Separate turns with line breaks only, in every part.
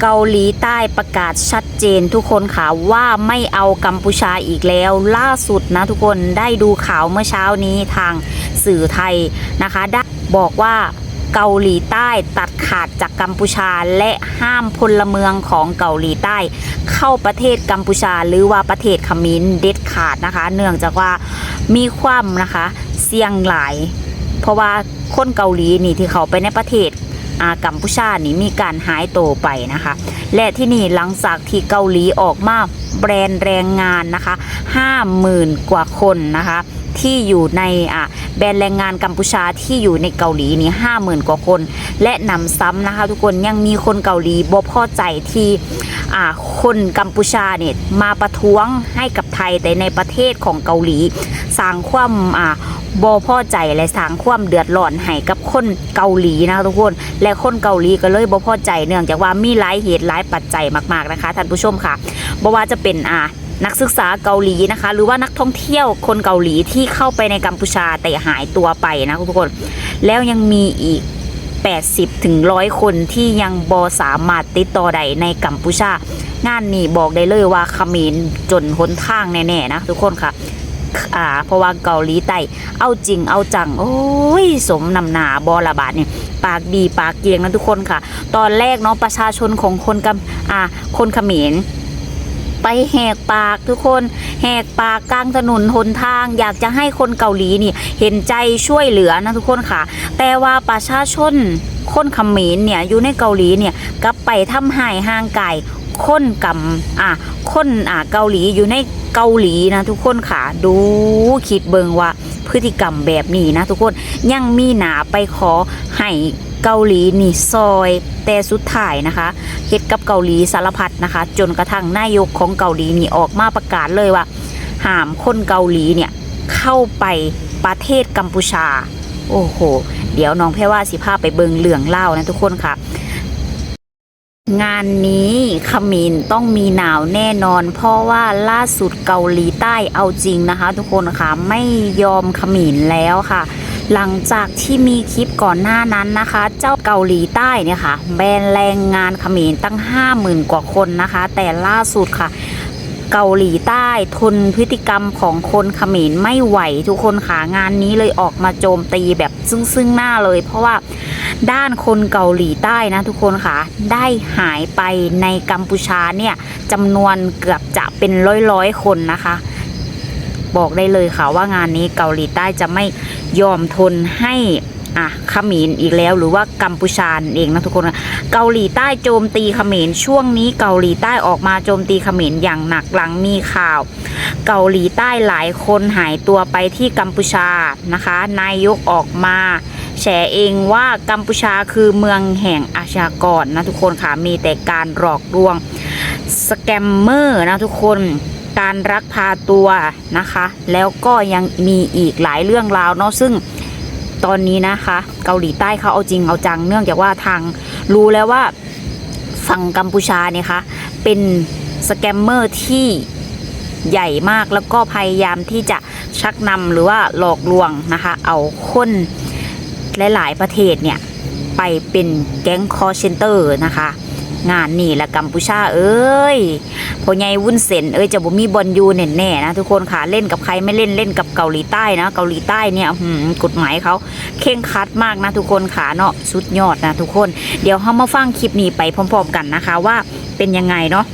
เกาหลีใต้ประกาศชัดเจนทุกคนค่ะว่าไม่เอากัมพูชาอีกแล้ว ล่าสุดนะทุกคนได้ดูข่าวเมื่อเช้านี้ทางสื่อไทยนะคะได้บอกว่าเกาหลีใต้ตัดขาดจากกัมพูชาและห้ามพลเมืองของเกาหลีใต้ เข้าประเทศกัมพูชาหรือว่าประเทศขมินเด็ดขาดนะคะ เนื่องจากว่ามีความนะคะเสี่ยงหลาย เพราะว่าคนเกาหลีนี่ที่เขาไปในประเทศ อากัมพูชานี่มีการหายโตไปนะคะ และที่นี่หลังจากที่เกาหลีออกมาแบรนด์แรงงานนะคะ50,000กว่าคนนะคะที่อยู่ในอะแบรนด์แรงงานกัมพูชาที่อยู่ในเกาหลีนี่ห้าหมื่นกว่าคน และนำซ้ำนะคะ ทุกคนยังมีคนเกาหลีบ่พอใจที่อ่าคนกัมพูชาเนี่ยมาประท้วงให้กับไทยแต่ในประเทศของเกาหลี สร้างความอ่า บ่พอใจและสร้างความเดือดร้อนให้กับคนเกาหลีนะคะทุกคน และคนเกาหลีก็เลยบ่พอใจเนื่องจากว่ามีหลายเหตุหลายปัจจัยมากๆนะคะท่านผู้ชมค่ะบ่ว่าจะเป็นอ่านักศึกษาเกาหลีนะคะ หรือว่านักท่องเที่ยวคนเกาหลีที่เข้าไปในกัมพูชาแต่หายตัวไปนะทุกคน แล้วยังมีอีก 80ถึง100 คนที่ยังบอสามารถติดต่อใดในกัมพูชางานนี้บอกได้เลยว่าขมรจนหนทางแน่ๆนะทุกคนค่ะ อ่าเพราะว่าเกาหลีใต้เอาจริงเอาจัง โอ้ย สมนำหนาบอระบาดเนี่ยปากดีปากเกียงนะทุกคนค่ะ ตอนแรกเนาะประชาชนของคนกัมอ่าคนเขมรไปแหกปากทุกคนแหกปากกลางถนนหนทาง อยากจะให้คนเกาหลีนี่ เห็นใจช่วยเหลือนะทุกคนค่ะ แต่ว่าประชาชนคนเขมรเนี่ยอยู่ในเกาหลีเนี่ยกลับไปทำหายห่างไก่คนกำอะคนอะเกาหลีอยู่ใน เกาหลีนะทุกคนค่ะ ดูคิดเบิงว่าพฤติกรรมแบบนี้นะทุกคนยังมีหนาไปขอให้เกาหลีนี่ซอยแต่สุดท้ายนะคะเฮ็ดกับเกาหลีสารพัดนะคะ จนกระทั่งนายกของเกาหลีนี่ออกมาประกาศเลยว่าห้ามคนเกาหลีเนี่ยเข้าไปประเทศกัมพูชา โอ้โห เดี๋ยวน้องแพรว่าสิพาไปเบิงเหลืองเล่านะทุกคนค่ะ งานนี้ขมินต้องมีหนาวแน่นอน เพราะว่าล่าสุดเกาหลีใต้เอาจริงนะคะ ทุกคนค่ะไม่ยอมขมินแล้วค่ะ หลังจากที่มีคลิปก่อนหน้านั้นนะคะ เจ้าเกาหลีใต้เนี่ยค่ะ แบนแรงงานขมินตั้ง 50,000 กว่าคนนะคะ แต่ล่าสุดค่ะ เกาหลีใต้ทนพฤติกรรมของคนเขมรไม่ไหวทุกคนค่ะงานนี้เลยออกมาโจมตีแบบซึ่งซึ่งหน้าเลย เพราะว่าด้านคนเกาหลีใต้นะทุกคนค่ะได้หายไปในกัมพูชาเนี่ยจำนวนเกือบจะเป็นร้อยร้อยๆคนนะคะ บอกได้เลยค่ะว่างานนี้เกาหลีใต้จะไม่ยอมทนให้ อะเขมรอีกแล้วหรือว่ากัมพูชาเองนะทุกคนเกาหลีใต้โจมตีเขมรช่วงนี้เกาหลีใต้ออกมาโจมตีเขมรอย่างหนักหลังมีข่าว เกาหลีใต้หลายคนหายตัวไปที่กัมพูชานะคะ นายกออกมาแฉเองว่ากัมพูชาคือเมืองแห่งอาชญากรนะทุกคนค่ะมีแต่การหลอกลวงสแกมเมอร์นะทุกคนการรักพาตัวนะคะ แล้วก็ยังมีอีกหลายเรื่องราวเนาะซึ่ง ตอนนี้นะคะ เกาหลีใต้เขาเอาจริงเอาจังเนื่องจากว่าทางรู้แล้วว่าฝั่งกัมพูชาเนี่ยคะเป็นสแกมเมอร์ที่ใหญ่มากแล้วก็พยายามที่จะชักนำหรือว่าหลอกลวงนะคะ เอาคนหลาย ๆ ประเทศเนี่ย ไปเป็นแก๊งคอร์เซนเตอร์นะคะ งานนี่แหละกัมพูชาเอ้ยพอไงวุ้นเส้นเอ้ยจะบ่มีบอลยูแน่ๆนะทุกคนค่ะเล่นกับใครไม่เล่นเล่นกับเกาหลีใต้นะ เกาหลีใต้เนี่ยหืมกฎหมายเขาเข่งครัดมากนะทุกคนค่ะเนาะสุดยอดนะทุกคน เดี๋ยวเรามาฟังคลิปนี้ไปพร้อมๆกันนะคะว่าเป็นยังไงเนาะ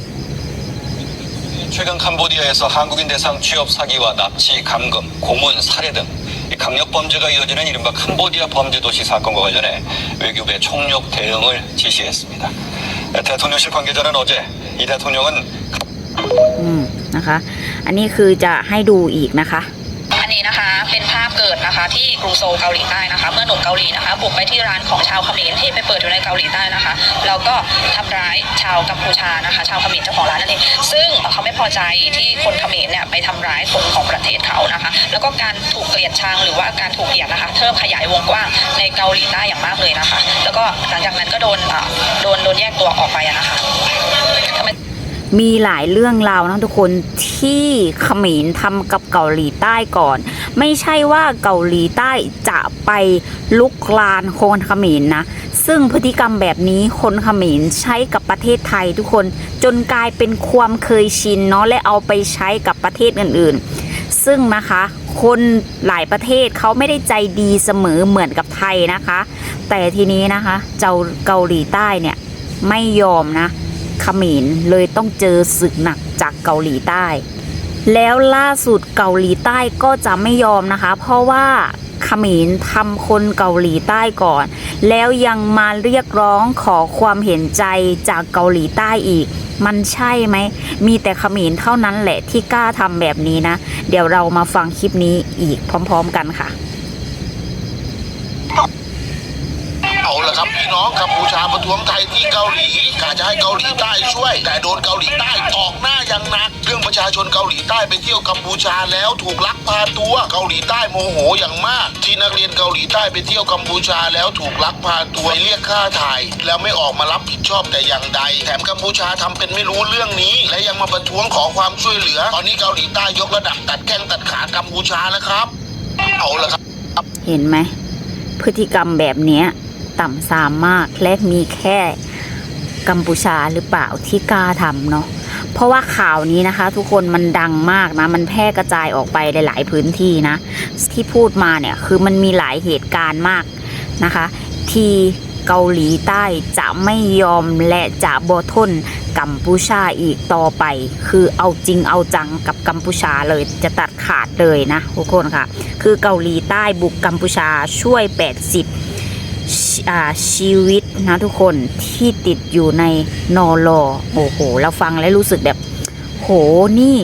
최근 캄보디아에서 한국인 대상 취업 사기와 납치, 감금, 고문, 살해 등 이 강력 범죄가 이어지는 이른바 캄보디아 범죄 도시 사건과 관련해 외교부에 총력 대응을 지시했습니다. 대통령실 관계자는 어제 이 대통령은
อืมนะคะ อันนี้คือจะให้ดูอีกนะคะ
อันนี้นะคะ เกิดนะคะ ที่กรุงโซลเกาหลีใต้นะคะ เมื่อหนุ่มเกาหลีนะคะบุกไปที่ร้านของชาวเขมรที่ไปเปิดอยู่ในเกาหลีใต้นะคะแล้วก็ทำร้ายชาวกัมพูชานะคะ ชาวเขมรเจ้าของร้านนั่นเองซึ่งเขาไม่พอใจที่คนเขมรเนี่ยไปทำร้ายคนของประเทศเขานะคะ แล้วก็การถูกเกลียดชังหรือว่าการถูกเหยียดนะคะเพิ่มขยายวงกว้างในเกาหลีใต้อย่างมากเลยนะคะ แล้วก็หลังจากนั้นก็โดนอ่าโดนโดนแยกตัวออกไปนะคะ
มีหลายเรื่องราวนะทุกคนที่เขมรทำกับเกาหลีใต้ก่อน ไม่ใช่ว่าเกาหลีใต้จะไปลุกลานคนเขมรนะ ซึ่งพฤติกรรมแบบนี้คนเขมรใช้กับประเทศไทยทุกคนจนกลายเป็นความเคยชินเนาะและเอาไปใช้กับประเทศอื่นๆ ซึ่งนะคะคนหลายประเทศเขาไม่ได้ใจดีเสมอเหมือนกับไทยนะคะ แต่ทีนี้นะคะ เจ้าเกาหลีใต้เนี่ยไม่ยอมนะ เขมรเลยต้องเจอศึกหนักจากเกาหลีใต้ แล้วล่าสุดเกาหลีใต้ก็จะไม่ยอมนะคะ เพราะว่าเขมรทำคนเกาหลีใต้ก่อน แล้วยังมาเรียกร้องขอความเห็นใจจากเกาหลีใต้อีก มันใช่ไหม มีแต่เขมรเท่านั้นแหละที่กล้าทำแบบนี้นะ เดี๋ยวเรามาฟังคลิปนี้อีกพร้อม ๆ กันค่ะ
เอาละครับพี่น้องกัมพูชาประท้วงไทยที่เกาหลีกาจะให้เกาหลีใต้ช่วย แต่โดนเกาหลีใต้ออกหน้าอย่างหนัก เรื่องประชาชนเกาหลีใต้ไปเที่ยวกัมพูชาแล้วถูกลักพาตัวเกาหลีใต้โมโหอย่างมากที่นักเรียนเกาหลีใต้ไปเที่ยวกัมพูชาแล้วถูกลักพาตัวเรียกค่าถ่ายแล้วไม่ออกมารับผิดชอบแต่อย่างใด แถมกัมพูชาทำเป็นไม่รู้เรื่องนี้ และยังมาประท้วงขอความช่วยเหลือ ตอนนี้เกาหลีใต้ยกระดับตัดแข้งตัดขากัมพูชาแล้วครับเอาละครับ
เห็นไหมพฤติกรรมแบบเนี้ย ต่ำซามมาก และมีแค่กัมพูชาหรือเปล่าที่กล้าทำเนาะเพราะว่าข่าวนี้นะคะ ทุกคนมันดังมากนะ มันแพร่กระจายออกไปหลาย ๆ พื้นที่นะ ที่พูดมาเนี่ยคือมันมีหลายเหตุการณ์มากนะคะ ที่เกาหลีใต้จะไม่ยอมและจะบทนกัมพูชาอีกต่อไป คือเอาจริงเอาจังกับกัมพูชาเลยจะตัดขาดเลยนะทุกคนค่ะ คือเกาหลีใต้บุกกัมพูชาช่วย 80 ชีวิตนะทุกคนที่ติดอยู่ในนอรอโอ้โห เราฟังแล้วรู้สึกแบบ โหนี่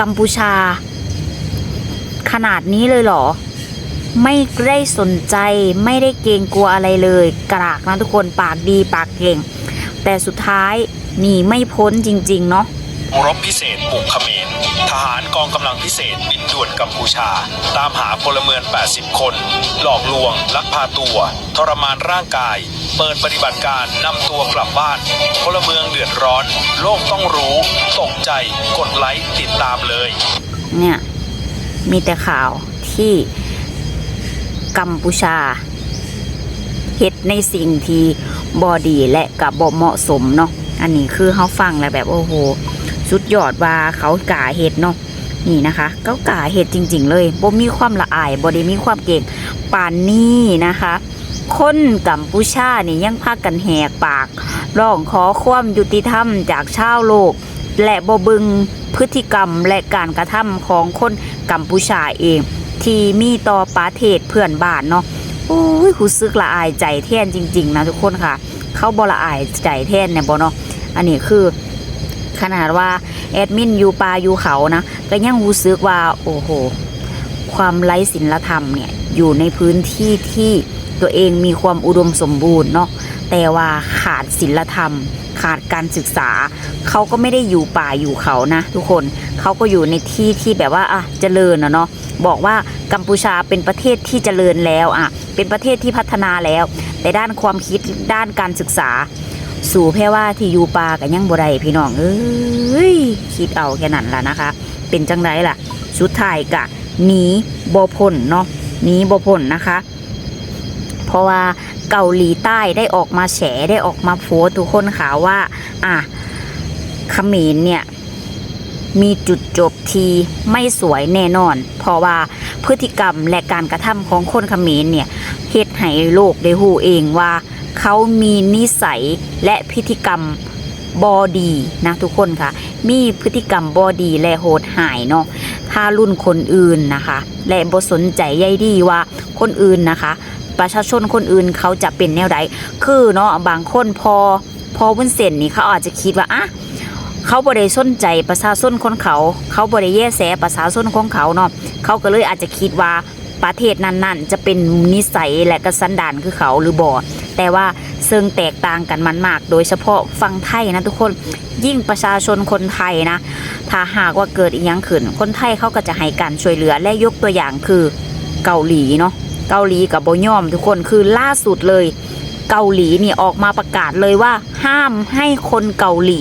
กัมพูชา ขนาดนี้เลยเหรอ ไม่ได้สนใจไม่ได้เกรงกลัวอะไรเลย กรากนะทุกคนปากดีปากเก่ง แต่สุดท้ายหนีไม่พ้นจริง ๆ เนาะ
รบพิเศษบุกเขมร ทหารกองกำลังพิเศษบินด่วนกัมพูชา ตามหาพลเมือง 80 คน หลอกลวง ลักพาตัว ทรมานร่างกาย เปิดปฏิบัติการนำตัวกลับบ้าน พลเมืองเดือดร้อน โลกต้องรู้ ตกใจ กดไลค์ติดตามเลย
เนี่ย มีแต่ข่าวที่กัมพูชาเฮ็ดในสิ่งที่บอดีและกับบเหมาะสมเนาะอันนี้คือเขาฟังแล้วแบบโอ้โห สุดยอดว่าเขากาเฮ็ดเนาะนี่นะคะเขากาเฮ็ดจริง ๆ เลยบ่มีความละอายบ่ได้มีความเก่งปานนี้นะคะ คนกัมพูชานี่ยังพากันแหกปากร้องขอความยุติธรรมจากชาวโลก และบ่บึงพฤติกรรมและการกระทำของคนกัมพูชาเอง ที่มีต่อประเทศเพื่อนบ้านเนาะโอ้ยรู้สึกละอายใจแท่นจริง ๆ นะทุกคนค่ะ เขาบ่ละอายใจแท่นเนี่ยบ่เนาะอันนี้คือ ขนาดว่าแอดมินอยู่ป่าอยู่เขานะก็ยังรู้สึกว่าโอ้โหความไร้ศีลธรรมเนี่ยอยู่ในพื้นที่ที่ตัวเองมีความอุดมสมบูรณ์เนาะแต่ว่าขาดศีลธรรม ขาดการศึกษา เขาก็ไม่ได้อยู่ป่าอยู่เขานะทุกคนเขาก็อยู่ในที่ที่แบบว่าอะเจริญนะเนาะบอกว่ากัมพูชาเป็นประเทศที่เจริญแล้วอะเป็นประเทศที่พัฒนาแล้ว แต่ด้านความคิดด้านการศึกษา สู่แพ่ว่าที่อยู่ป่ากันยังบ่ได้พี่น้องเอ้ยคิดเอาแค่นั้นล่ะนะคะ เป็นจังไรล่ะ สุดท้ายกะหนีบ่พ้นเนาะหนีบ่พ้นนะคะ เพราะว่าเกาหลีใต้ได้ออกมาแฉได้ออกมาโพสทุกคนข่าวว่า อะเขมรเนี่ยมีจุดจบทีไม่สวยแน่นอน เพราะว่าพฤติกรรมและการกระทำของคนเขมรเนี่ยเฮ็ดให้โลกได้หูเองว่า เขามีนิสัยและพฤติกรรมบอดีนะทุกคนค่ะ มีพฤติกรรมบอดีและโหดหายเนาะถ้ารุ่นคนอื่นนะคะ และบ่สนใจใยดีว่าคนอื่นนะคะ ประชาชนคนอื่นเขาจะเป็นแนวใดคือเนาะบางคนพอพอวุ้นเส้นนี่เขาอาจจะคิดว่าอะเขาบ่ได้สนใจประชาชนคนเขา เขาบ่ได้แย่แสประชาชนของเขาเนาะเขาก็เลยอาจจะคิดว่า ประเทศนั้นๆ จะเป็นนิสัยและกสันดานคือเขาหรือบ่แต่ว่าเซิงแตกต่างกันมันมาก โดยเฉพาะฝั่งไทยนะทุกคนยิ่งประชาชนคนไทยนะ ถ้าหากว่าเกิดอีกอย่างขึ้น คนไทยเขาก็จะให้การช่วยเหลือและยกตัวอย่างคือเกาหลีเนาะเกาหลีกับโบยอมทุกคนคือล่าสุดเลยเกาหลีนี่ออกมาประกาศเลยว่า ห้ามให้คนเกาหลี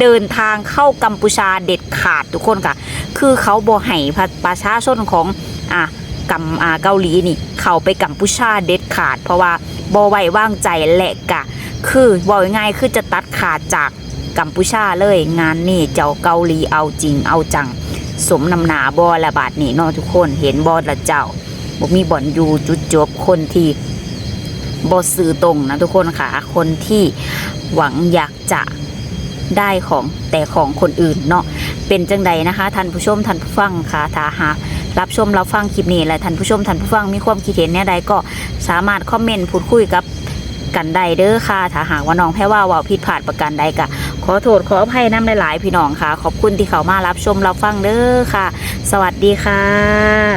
เดินทางเข้ากัมพูชาเด็ดขาดทุกคนค่ะ คือเขาบอให้ประชาชนของอะ กำอาเกาหลีนี่ เข้าไปกัมพูชาเด็ดขาด เพราะว่าบ่ไว้วางใจและกะ คือบอกง่ายคือจะตัดขาดจากกัมพูชาเลยงานนี่เจ้าเกาหลีเอาจริงเอาจัง สมนำหนาบอละบาทนี่เนาะทุกคนเห็นบอละเจ้าบ่มีบ่อนอยู่จุดจบคนที่บอสื่อตรงนะทุกคนค่ะ คนที่หวังอยากจะได้ของแต่ของคนอื่นเนาะเป็นจังใดนะคะท่านผู้ชมท่านผู้ฟังค่ะถ้าหาก รับชมรับฟังคลิปนี้และท่านผู้ชมท่านผู้ฟังมีความคิดเห็นเนี่ยใดก็สามารถคอมเมนต์พูดคุยกับกันได้เด้อค่ะ ถ้าหากว่าน้องแพ้ว่าว่าผิดพลาดประการใดก็ขอโทษขออภัยน้ำหลายๆ พี่น้องค่ะ ขอบคุณที่เขามารับชมรับฟังเด้อค่ะ สวัสดีค่ะ